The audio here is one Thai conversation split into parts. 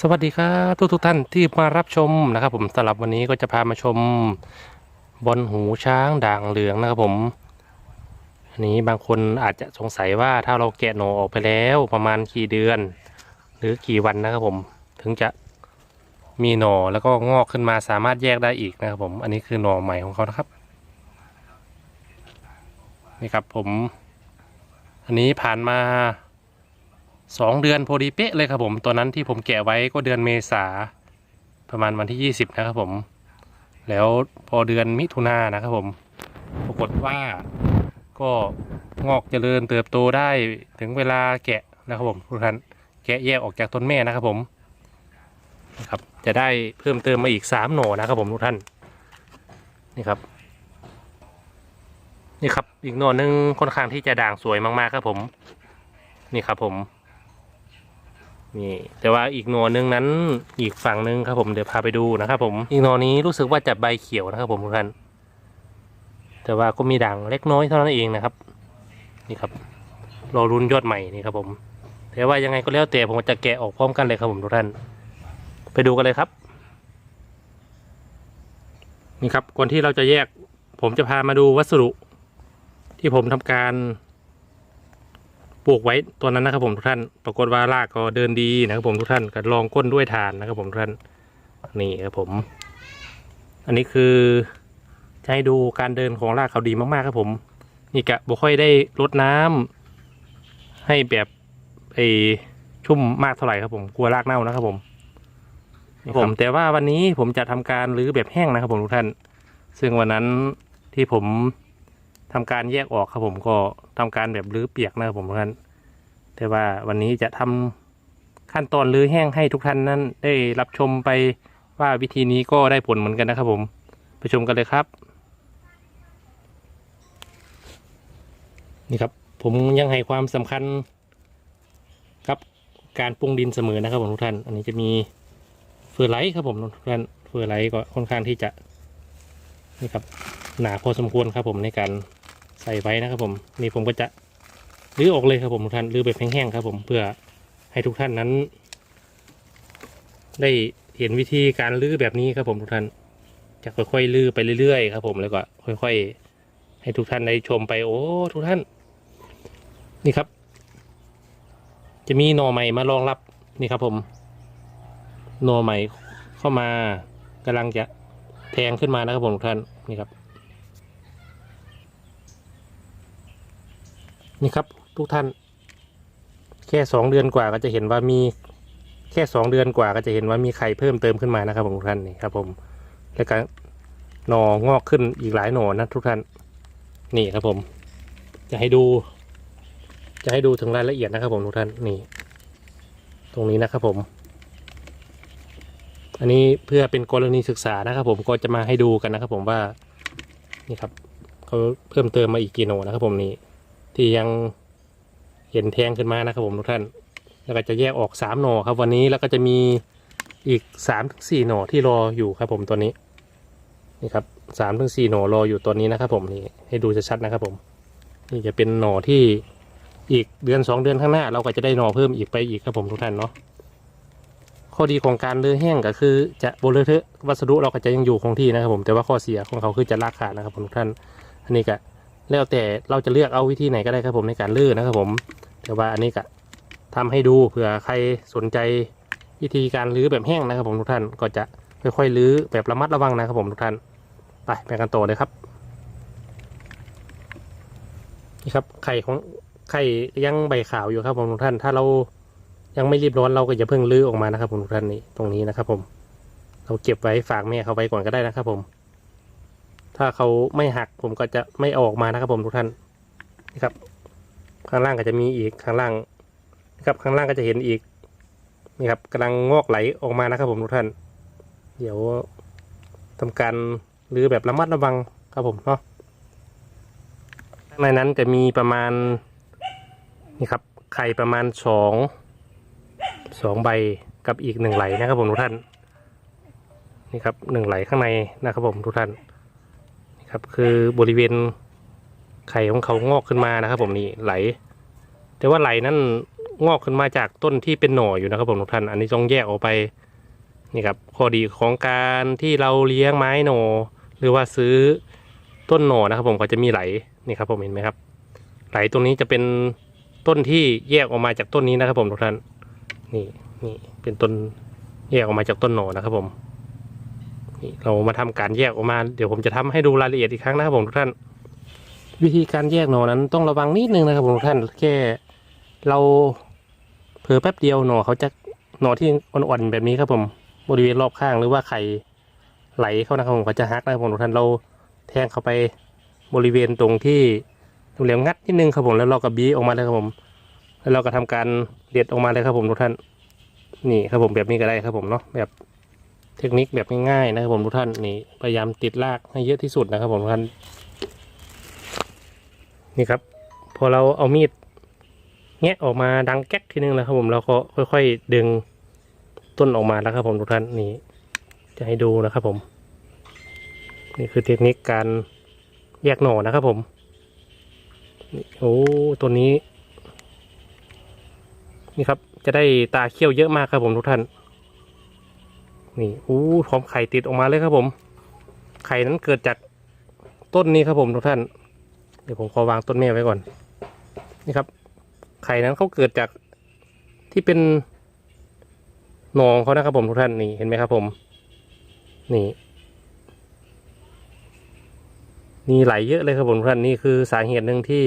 สวัสดีครับทุกทุกท่านที่มารับชมนะครับ ผมสำหรับวันนี้ก็จะพามาชมบอลหูช้างด่างเหลืองนะครับผมอันนี้บางคนอาจจะสงสัยว่าถ้าเราแกะหนอออกไปแล้วประมาณกี่เดือน หรือกี่วันนะครับผมถึงจะมีหน่อแล้วก็งอกขึ้นมาสามารถแยกได้อีกนะครับผม อันนี้คือหน่อใหม่ของเขานะครับนี่ครับผม อันนี้ผ่านมา สองเดือนพอดีเป๊ะเลยครับผมตัวนั้นที่ผมแกะไว้ก็เดือนเมษาประมาณวันที่ 20 นะครับผม แล้วพอเดือนมิถุนายนนะครับผม ปรากฏว่าก็งอกเจริญเติบโตได้ถึงเวลาแกะนะครับผมทุกท่านแกะแยกออกจากต้นแม่นะครับผมนะครับจะได้เพิ่มเติมมาอีกสามหน่อนะครับผมทุกท่านนี่ครับนี่ครับอีกหน่อหนึงค่อนข้างที่จะด่างสวยมากๆครับผม นี่ครับผม นี่แต่ว่าอีกหน่อหนึงนั้นอีกฝั่งหนึงครับผมเดี๋ยวพาไปดูนะครับผมอีกหนอนี้รู้สึกว่าจะใบเขียวนะครับผมทุกท่านแต่ว่าก็มีด่างเล็กน้อยเท่านั้นเองนะครับ นี่ครับรอรุนยอดใหม่นี่ครับผม แต่ว่ายังไงก็แล้วแต่ผมจะแกะออกพร้อมกันเลยครับผมทุกท่าน ไปดูกันเลยครับ นี่ครับก่อนที่เราจะแยก ผมจะพามาดูวัสดุ ที่ผมทำการ ปลูกไว้ตัวนั้นนะครับผมทุกท่าน ปรากฏว่ารากก็เดินดีนะครับผมทุกท่านก็ลองก้นด้วยฐานนะครับผมทุกท่านนี่ครับผม อันนี้คือจะให้ดูการเดินของรากเขาดีมากๆครับผม นี่กะบ่ค่อยได้รดน้ำให้แบบไอชุ่มมากเท่าไหร่ครับผมกลัวรากเน่านะครับผมนี่ผมแต่ว่าวันนี้ผมจะทำการรื้อแบบแห้งนะครับผมทุกท่าน ซึ่งวันนั้นที่ผม ทำการแยกออกครับผมก็ทำการแบบรื้อเปียกนะครับผมทุกท่านแต่ว่าวันนี้จะทำขั้นตอนรื้อแห้งให้ทุกท่านนั้นได้รับชมไปว่าวิธีนี้ก็ได้ผลเหมือนกันนะครับผมไปชมกันเลยครับ นี่ครับ ผมยังให้ความสำคัญกับการปรุงดินเสมอนะครับผมทุกท่าน อันนี้จะมีเฟอร์ไลท์ครับผมทุกท่านเฟอร์ไลท์ก็ค่อนข้างที่จะนี่ครับหนาพอสมควรครับผมในการ ใส่ไว้นะครับผมนี่ผมก็จะรื้อออกเลยครับผมทุกท่านรื้อแบบแห้งๆครับ ผมเพื่อให้ทุกท่านนั้น ได้เห็นวิธีการรื้อแบบนี้ครับผมทุกท่าน จะค่อยๆรื้อไปเรื่อยๆครับ ผมแล้วก็ค่อย ๆ ให้ทุกท่านได้ชมไปโอ้ทุกท่าน นี่ครับ จะมีหน่อใหม่มารองรับนี่ครับ ผมหน่อใหม่เข้ามากำลังจะแทงขึ้นมานะครับผมทุกท่านนี่ครับ นี่ครับทุกท่าน แค่สองเดือนกว่าก็จะเห็นว่ามี แค่สองเดือนกว่าก็จะเห็นว่ามีไข่เพิ่มเติมขึ้นมานะครับผมทุกท่านนี่ครับผมแล้วก็หน่องอกขึ้นอีกหลายหน่อนะทุกท่าน นี่ครับผม จะให้ดู จะให้ดูถึงรายละเอียดนะครับผมทุกท่านนี่ ตรงนี้นะครับผม อันนี้เพื่อเป็นกรณีศึกษานะครับ ผมก็จะมาให้ดูกันนะครับ ผมว่า นี่ครับเขาเพิ่มเติมมาอีกกี่หนอนะครับ ผมนี่ ที่ยังเห็นแทงขึ้นมานะครับผมทุกท่าน แล้วก็จะแยกออกสามหน่อครับวันนี้แล้วก็จะมีอีกสามถึงสี่หน่อที่รออยู่ครับผมตัวนี้ นี่ครับสามถึงสี่หน่อรออยู่ตัวนี้นะครับผมนี่ให้ดูชัดๆนะครับผม นี่จะเป็นหน่อที่อีกเดือนสองเดือนข้างหน้า เราก็จะได้หน่อเพิ่มอีกไปอีกครับผมทุกท่านเนาะข้อดีของการเลือแห้งก็คือจะบเลเทอะวัสดุเราก็จะยังอยู่คงที่นะครับผมแต่ว่าข้อเสียของเขาคือจะลากขาดนะครับผมทุกท่านอันนี้ก็ แล้วแต่เราจะเลือกเอาวิธีไหนก็ได้ครับผมในการลื้อนะครับผมแต่ว่าอันนี้ก็ทำให้ดูเผื่อใครสนใจวิธีการลื้อแบบแห้งนะครับผมทุกท่านก็จะค่อยๆลื้อแบบระมัดระวังนะครับผมทุกท่านไปไปกันต่อเลยครับนี่ครับไข่ของไข่ยังใบขาวอยู่ครับผมทุกท่าน ถ้าเรายังไม่รีบร้อนเราก็อย่าเพิ่งลื้อออกมานะครับผมทุกท่านนี่ตรงนี้นะครับผม เราเก็บไว้ฝากแม่เขาไว้ก่อนก็ได้นะครับผม ถ้าเขาไม่หักผมก็จะไม่ออกมานะครับผมทุกท่านนี่ครับ ข้างล่างก็จะมีอีกข้างล่างนะครับข้างล่างก็จะเห็นอีกนี่ครับกำลังงอกไหลออกมานะครับผมทุกท่าน เดี๋ยวทำการรื้อแบบระมัดระวังครับผมเนาะข้างในนั้นจะมีประมาณนี่ครับไข่ประมาณสองสองใบกับอีกหนึ่งไหลนะครับผมทุกท่านนี่ครับหนึ่งไหลข้างในนะครับผมทุกท่าน ครับ คือบริเวณไข่ของเขางอกขึ้นมานะครับ ผมนี่ไหล แต่ว่าไหลนั่นงอกขึ้นมาจากต้นที่เป็นหน่ออยู่นะครับผมทุกท่าน อันนี้ต้องแยกออกไปนี่ครับข้อดีของการที่เราเลี้ยงไม้หน่อหรือว่าซื้อต้นหน่อนะครับ ผมก็จะมีไหลนี่ครับ ผมเห็นไหมครับ ไหลตรงนี้จะเป็นต้นที่แยกออกมาจากต้นนี้นะครับ ผมทุกท่าน นี่นี่เป็นต้นแยกออกมาจากต้นหน่อนะครับผม นี่เรามาทำการแยกออกมา เดี๋ยวผมจะทำให้ดูรายละเอียดอีกครั้งนะครับผมทุกท่าน วิธีการแยกหน่อนั้นต้องระวังนิดนึงนะครับผมทุกท่านแค่เราเผลอแป๊บเดียวหน่อเขาจะหน่อที่อ่อนๆแบบนี้ครับผมบริเวณรอบข้างหรือว่าไข่ไหลเข้านะครับผมเขาจะหักนะครับผมทุกท่านเราแทงเข้าไปบริเวณตรงที่เหลี่ยมงัดนิดนึงครับผมแล้วเราก็บีออกมาเลยครับผม แล้วเราก็ทำการเด็ดออกมาเลยครับผมทุกท่าน นี่ครับผมแบบนี้ก็ได้ครับผมเนาะแบบ เทคนิคแบบง่ายๆนะครับผมทุกท่านนี่พยายามติดรากให้เยอะที่สุดนะครับผมทุกท่านนี่ครับ พอเราเอามีดแงะออกมาดังแก๊กทีนึงแล้วครับผมเราก็ค่อย ๆ ดึงต้นออกมาแล้วครับผมทุกท่านนี่จะให้ดูนะครับผม นี่คือเทคนิคการแยกหน่อนะครับผมนี่โอ้ตัวนี้ นี่ครับ จะได้ตาเขี้ยวเยอะมากครับผมทุกท่าน นี่อู้พร้อมไข่ติดออกมาเลยครับผม ไข่นั้นเกิดจากต้นนี้ครับผมทุกท่าน เดี๋ยวผมขอวางต้นแม่ไว้ก่อน นี่ครับ ไข่นั้นเขาเกิดจากที่เป็นหนองเขานะครับผมทุกท่านนี่เห็นไหมครับผม นี่มีไหลเยอะเลยครับผมทุกท่านนี่คือสาเหตุหนึ่งที่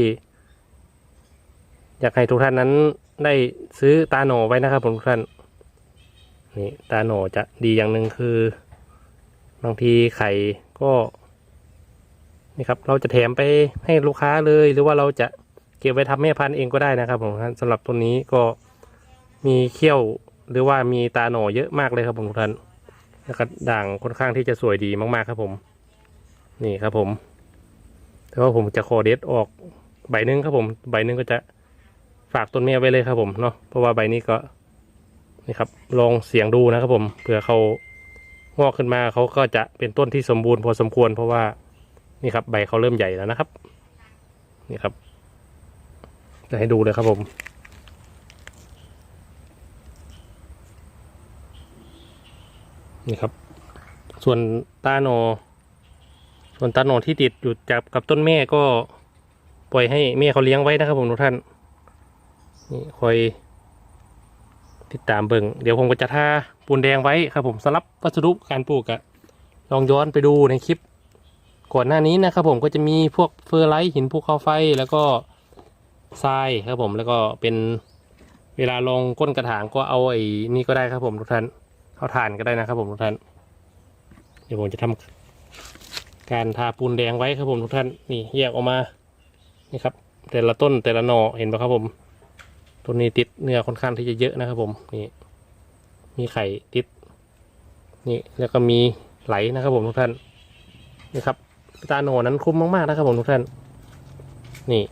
อยากให้ทุกท่านนั้นได้ซื้อตาหนไว้นะครับผมทุกท่าน นี่ตาโหนจะดีอย่างหนึ่งคือ บางทีไข่ก็นี่ครับเราจะแถมไปให้ลูกค้าเลย หรือว่าเราจะเก็บไว้ทำแม่พันธุ์เองก็ได้นะครับผมสำหรับตัวนี้ก็มีเขี้ยวหรือว่ามีตาโหนเยอะมากเลยครับผมทุกท่านแล้วก็ด่างค่อนข้างที่จะสวยดีมากๆครับผม นี่ครับผมแต่ว่าผมจะคอเด็ดออกใบหนึงครับผม ใบหนึงก็จะฝากต้นแม่ไว้เลยครับผมเนาะเพราะว่าใบนี้ก็ นี่ครับลองเสียงดูนะครับผมเผื่อเขางอกขึ้นมาเขาก็จะเป็นต้นที่สมบูรณ์พอสมควรเพราะว่านี่ครับใบเขาเริ่มใหญ่แล้วนะครับ นี่ครับ จะให้ดูเลยครับผม นี่ครับ ส่วนตาโน ส่วนตาโนที่ติดอยู่จับกับต้นแม่ก็ปล่อยให้แม่เขาเลี้ยงไว้นะครับผมทุกท่าน นี่คอย ติดตามเบิ่งเดี๋ยวผมก็จะทาปูนแดงไว้ครับผมสำหรับวัสดุการปลูกอะลองย้อนไปดูในคลิป ก่อนหน้านี้นะครับผมก็จะมีพวกเฟอร์ไลท์หินภูเขาไฟแล้วก็ทรายครับผมแล้วก็เป็นเวลาลงก้นกระถางก็เอาไอ้นี่ก็ได้ครับผมทุกท่านเอาถ่านก็ได้นะครับผมทุกท่าน เดี๋ยวผมจะทำการทาปูนแดงไว้ครับผมทุกท่านนี่แยกออกมานี่ครับ แต่ละต้นแต่ละหน่อเห็นไหมครับผม ต้นนี้ติดเนื้อค่อนข้างที่จะเยอะนะครับผมนี่มีไข่ติด นี่แล้วก็มีไหลนะครับผมทุกท่านนี่ครับตาโหนนั้นคุ้มมากๆนะครับผมทุกท่าน นี่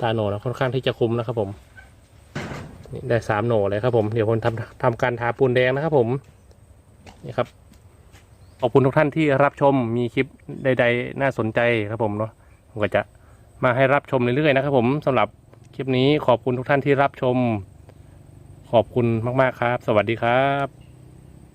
ตาโหนนะค่อนข้างที่จะคุ้มนะครับผมนี่ได้สามโหนเลยครับผมเดี๋ยวผมทำทำการทาปูนแดงนะครับผมนี่ครับขอบคุณทุกท่านที่รับชมมีคลิปใด ๆ น่าสนใจครับผมเนาะผมก็จะมาให้รับชมเรื่อยๆนะครับผมสำหรับ คลิปนี้ขอบคุณทุกท่านที่รับชม ขอบคุณมาก ๆ ครับ สวัสดีครับ